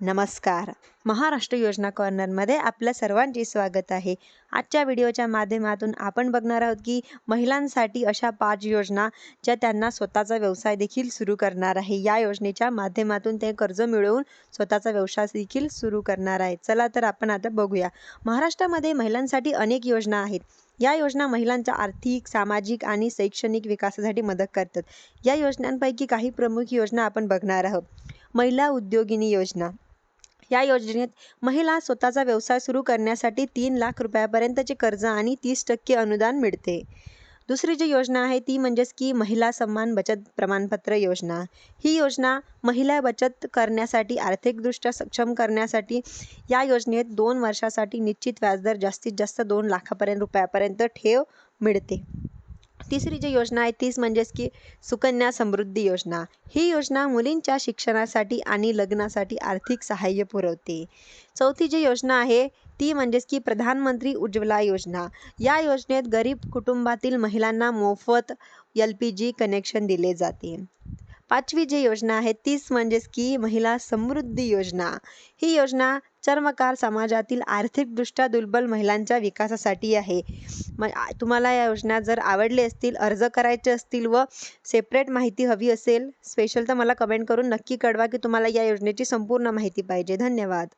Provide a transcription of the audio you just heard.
नमस्कार. महाराष्ट्र योजना कॉर्नरमध्ये आपल्या सर्वांचे स्वागत आहे. आजच्या व्हिडिओच्या माध्यमातून आपण बघणार आहोत की महिलांसाठी अशा पाच योजना ज्या त्यांना स्वतःचा व्यवसाय देखील सुरू करणार आहे. या योजनेच्या माध्यमातून ते कर्ज मिळवून स्वतःचा व्यवसाय देखील सुरू करणार आहे चला तर आपण आता बघूया. महाराष्ट्रामध्ये महिलांसाठी अनेक योजना आहेत. या योजना महिलांच्या आर्थिक सामाजिक आणि शैक्षणिक विकासासाठी मदत करतात. या योजनांपैकी काही प्रमुख योजना आपण बघणार आहोत. महिला उद्योगिनी योजना. या योजनेत महिला स्वतःचा व्यवसाय सुरू करण्यासाठी तीन लाख रुपयापर्यंतचे कर्ज आणि तीस टक्के अनुदान मिळते. दुसरी जी योजना आहे ती म्हणजेच की महिला सन्मान बचत प्रमाणपत्र योजना. ही योजना महिला बचत करण्यासाठी आर्थिकदृष्ट्या सक्षम करण्यासाठी या योजनेत दोन वर्षासाठी निश्चित व्याजदर जास्तीत जास्त दोन लाखापर्यंत रुपयापर्यंत ठेव मिळते. तिसरी जी योजना आहे तीच म्हणजेच की सुकन्या समृद्धी योजना. ही योजना मुलींच्या शिक्षणासाठी आणि लग्नासाठी आर्थिक सहाय्य पुरवते. चौथी जी योजना आहे ती म्हणजेच की प्रधानमंत्री उज्ज्वला योजना. या योजनेत गरीब कुटुंबातील महिलांना मोफत एल पी जी कनेक्शन दिले जाते. पाचवी जी योजना आहे तीच म्हणजेच की महिला समृद्धी योजना. ही योजना चर्मकार समाजातील आर्थिकदृष्ट्या दुर्बल महिलांच्या विकासासाठी आहे. मग तुम्हाला या योजना जर आवडले असतील अर्ज करायचे असतील व सेपरेट माहिती हवी असेल स्पेशल तर मला कमेंट करून नक्की कळवा की तुम्हाला या योजनेची संपूर्ण माहिती पाहिजे. धन्यवाद.